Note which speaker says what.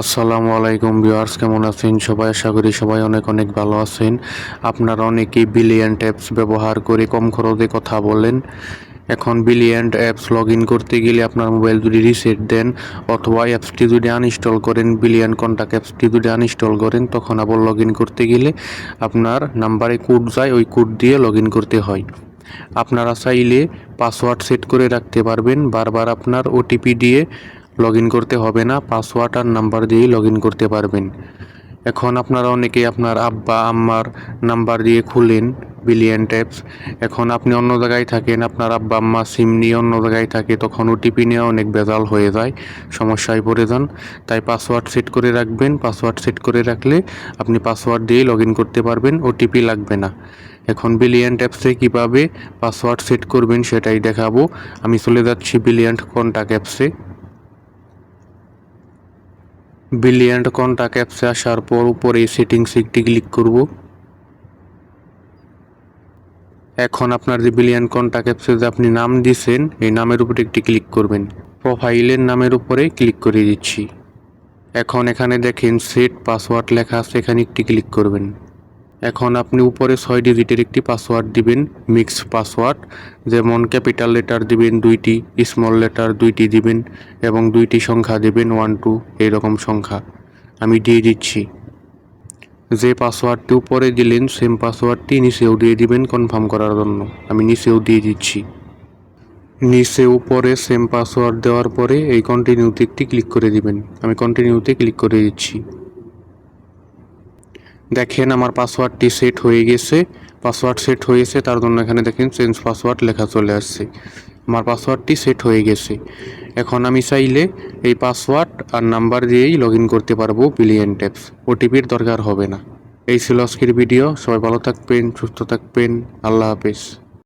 Speaker 1: আসসালামু আলাইকুম ভিউয়ার্স, কেমন আছেন সবাই? আশা করি সবাই অনেক অনেক ভালো আছেন। আপনারা অনেকেই বিলিয়ন অ্যাপস ব্যবহার করে কম খরচে কথা বলেন। এখন বিলিয়ন্ট অ্যাপস লগ ইন করতে গেলে আপনার মোবাইল যদি রিসেট দেন অথবা অ্যাপসটি যদি আনইনস্টল করেন বিলিয়ন কন্ট্যাক্ট অ্যাপসটি যদি আনইনস্টল করেন, তখন আবার লগ ইন করতে গেলে আপনার নাম্বারে কোড যায়, ওই কোড দিয়ে লগ ইন করতে হয়। আপনারা চাইলে পাসওয়ার্ড সেট করে রাখতে পারবেন। বারবার আপনার ওটিপি দিয়ে লগ করতে হবে না পাসওয়ার্ড আর নাম্বার দিয়েই লগ করতে পারবেন। এখন আপনারা অনেকে আপনার আব্বা, আম্মার নাম্বার দিয়ে খুলেন বিলিয়ন ট্যাপস এখন আপনি অন্য জায়গায় থাকেন, আপনার আব্বা, আম্মা সিম নিয়ে অন্য জায়গায় থাকে, তখন ওটিপি নিয়ে অনেক বেজাল হয়ে যায়, সমস্যায় পড়ে যান। তাই পাসওয়ার্ড সেট করে রাখবেন পাসওয়ার্ড সেট করে রাখলে আপনি পাসওয়ার্ড দিয়েই লগ করতে পারবেন ওটিপি লাগবে না। এখন বিলিয়ন ট্যাপসে কীভাবে পাসওয়ার্ড সেট করবেন সেটাই দেখাবো। আমি চলে যাচ্ছি বিলিয়ন্ট কন্ট্যাক্ট অ্যাপসে বিলিয়ন্ট কন্ট্যাক্ট অ্যাপসে আসার পর উপরে সেটিংস একটি ক্লিক করব। এখন আপনার যে বিলিয়ন কন্ট্যাক্ট অ্যাপসে যে আপনি নাম দিয়েছেন, এই নামের উপরে একটি ক্লিক করবেন। প্রোফাইলের নামের উপরে ক্লিক করে দিচ্ছি। এখন এখানে দেখেন সেট পাসওয়ার্ড লেখা আছে, এখানে একটি ক্লিক করবেন। এখন আপনি উপরে ছয় ডিজিটের একটি পাসওয়ার্ড দিবেন মিক্স পাসওয়ার্ড যেমন ক্যাপিটাল লেটার দিবেন দুইটি স্মল লেটার দুইটি দিবেন এবং দুইটি সংখ্যা দিবেন ওয়ান টু এইরকম সংখ্যা। আমি দিয়ে দিচ্ছি। যে পাসওয়ার্ডটি উপরে দিলেন সেম পাসওয়ার্ডটি নিচেও দিয়ে দিবেন কনফার্ম করার জন্য। আমি নিচেও দিয়ে দিচ্ছি। নিচে উপরে সেম পাসওয়ার্ড দেওয়ার পরে এই কন্টিনিউতে একটি ক্লিক করে দিবেন। আমি কন্টিনিউতে ক্লিক করে দিচ্ছি। দেখেন আমার পাসওয়ার্ডটি সেট হয়ে গেছে। পাসওয়ার্ড সেট হয়েছে, তার জন্য এখানে দেখেন চেঞ্জ পাসওয়ার্ড লেখা চলে আসছে। আমার পাসওয়ার্ডটি সেট হয়ে গেছে। এখন আমি চাইলে এই পাসওয়ার্ড আর নাম্বার দিয়েই লগ করতে পারব বিলিয়ন ট্যাপস। ওটিপির দরকার হবে না। এই ছিল আজকের ভিডিও। সবাই ভালো থাকবেন, সুস্থ থাকবেন। আল্লাহ হাফেজ।